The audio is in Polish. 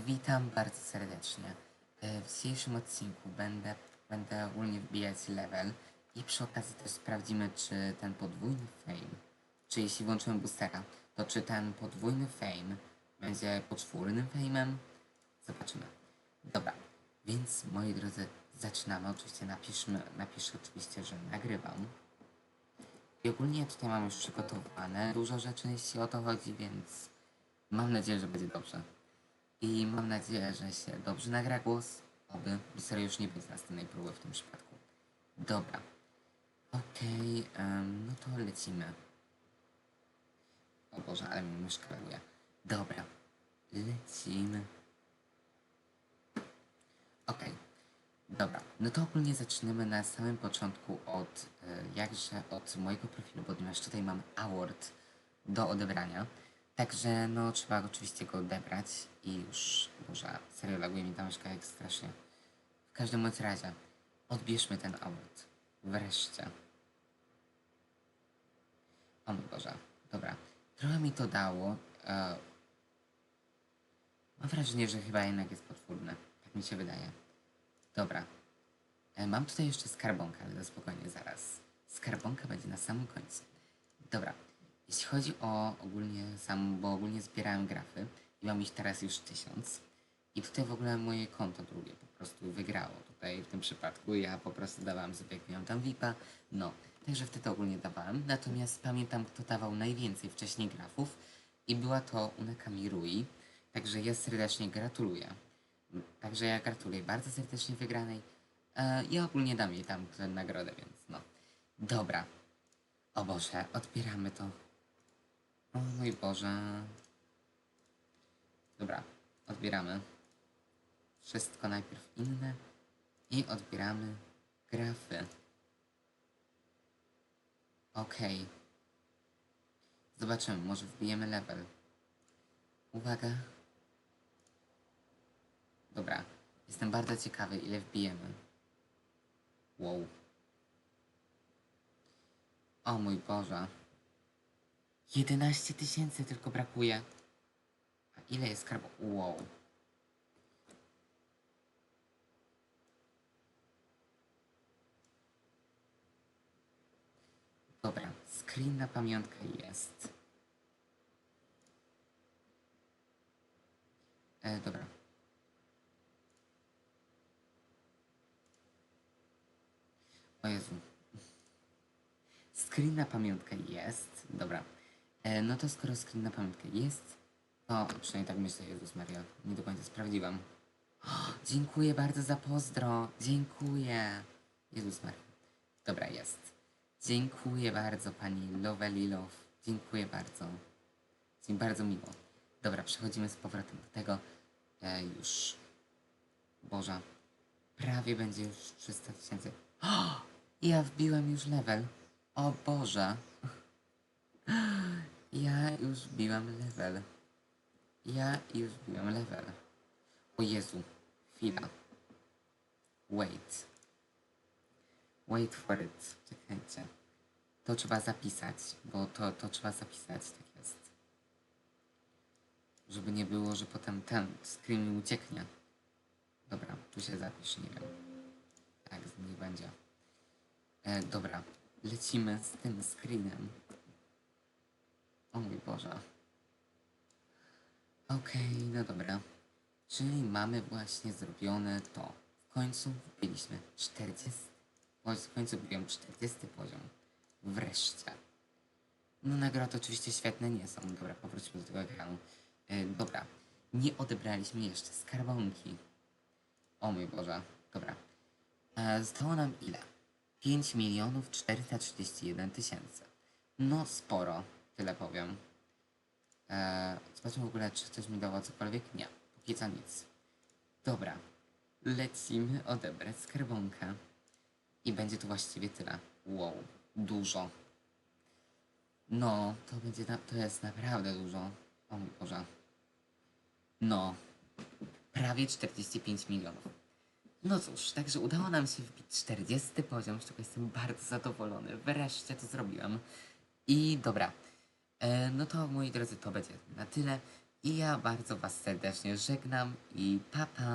Witam bardzo serdecznie. E, W dzisiejszym odcinku będę, będę ogólnie wbijać level i przy okazji też sprawdzimy, czy ten podwójny fame, czy jeśli włączymy boostera, to czy ten podwójny fame będzie poczwórnym fame'em? Zobaczymy. Dobra, więc moi drodzy, zaczynamy. Oczywiście napiszmy, napiszę oczywiście, że nagrywam. I ogólnie tutaj mam już przygotowane dużo rzeczy, jeśli o to chodzi, więc mam nadzieję, że będzie dobrze. I mam nadzieję, że się dobrze nagra głos, oby już nie będzie następnej próby w tym przypadku. Dobra. Okej, em, no to lecimy. O Boże, ale mi myszka reaguje. Dobra, lecimy. Okej, dobra. No to ogólnie zaczniemy na samym początku od e, jakże od mojego profilu, ponieważ tutaj mam award do odebrania. Także no trzeba oczywiście go odebrać i już, Boże, serio laguje mi ta myszka jak strasznie. W każdym bądź razie, odbierzmy ten award. Wreszcie. O mój Boże, dobra. Trochę mi to dało. E, mam wrażenie, że chyba jednak jest potwórne. Tak mi się wydaje. Dobra. E, mam tutaj jeszcze skarbonkę, ale to spokojnie zaraz. Skarbonka będzie na samym końcu. Dobra. Jeśli chodzi o ogólnie sam, bo ogólnie zbierałem grafy i mam ich teraz już tysiąc. I tutaj w ogóle moje konto drugie po prostu wygrało. Tutaj w tym przypadku ja po prostu dawałem sobie, jak miałem tam VIPa. No, także wtedy ogólnie dawałem. Natomiast pamiętam, kto dawał najwięcej wcześniej grafów i była to Unekami Rui. Także ja serdecznie gratuluję. Także ja gratuluję bardzo serdecznie wygranej. E, ja ogólnie dam jej tam nagrodę, więc no. Dobra. O Boże, odbieramy to. O mój Boże. Dobra, odbieramy. Wszystko najpierw inne i odbieramy grafy. Okej. Zobaczymy, może wbijemy level. Uwaga. Dobra, jestem bardzo ciekawy, ile wbijemy. Wow. O mój Boże. 11 tysięcy tylko brakuje. A ile jest skarbu? Wow. Dobra, screen na pamiątkę jest. E, dobra. O Jezu. Screen na pamiątkę jest. Dobra. E, no to skoro screen na pamiątkę jest, to przynajmniej tak myślę, Jezus Maria, nie do końca sprawdziłam. Dziękuję bardzo za pozdro. Dziękuję. Jezus Maria. Dobra, jest. Dziękuję bardzo pani Lovely Love. Dziękuję bardzo. Jest mi bardzo miło. Dobra, przechodzimy z powrotem do tego. E, już. Boże. Prawie będzie już 300 tysięcy. O! Ja wbiłem już level. O Boże. Ja już wbiłam level. Ja już wbiłam level. O Jezu. Chwila. Wait. Wait for it. Czekajcie. To trzeba zapisać, bo to, to trzeba zapisać, tak jest. Żeby nie było, że potem ten screen ucieknie. Dobra, tu się zapisz, nie wiem. Tak, niech będzie. E, dobra, lecimy z tym screenem. O mój Boże. Okej, no dobra. Czyli mamy właśnie zrobione to. W końcu wbiliśmy 40. Oj, w końcu wbiłem 40 poziom. Wreszcie. No nagrody oczywiście świetne nie są. Dobra, powróćmy do tego ekranu. E, dobra. Nie odebraliśmy jeszcze skarbonki. O mój Boże. Dobra. E, zostało nam ile? 5 milionów 431 tysięcy. No sporo, tyle powiem. Eee, zobaczmy w ogóle, czy coś mi dało cokolwiek. Nie, póki co nic. Dobra, lecimy odebrać skarbonkę. I będzie to właściwie tyle. Wow, dużo. No, to będzie, to jest naprawdę dużo. O mój Boże. No, prawie 45 milionów. No cóż, także udało nam się wbić 40 poziom, z czego jestem bardzo zadowolony. Wreszcie to zrobiłem. I dobra, no to moi drodzy, to będzie na tyle. I ja bardzo Was serdecznie żegnam i pa pa!